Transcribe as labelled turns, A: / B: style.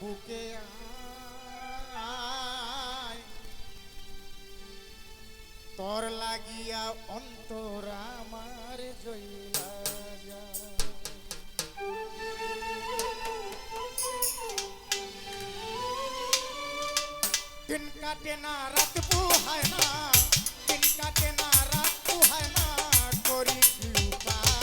A: বুকে তর লাগিয়া অন্তর আমার জইলা দিন কাটে না, রাত পোহায় না। দিন কাটে না, রাত পোহায় না। করি কি উপায়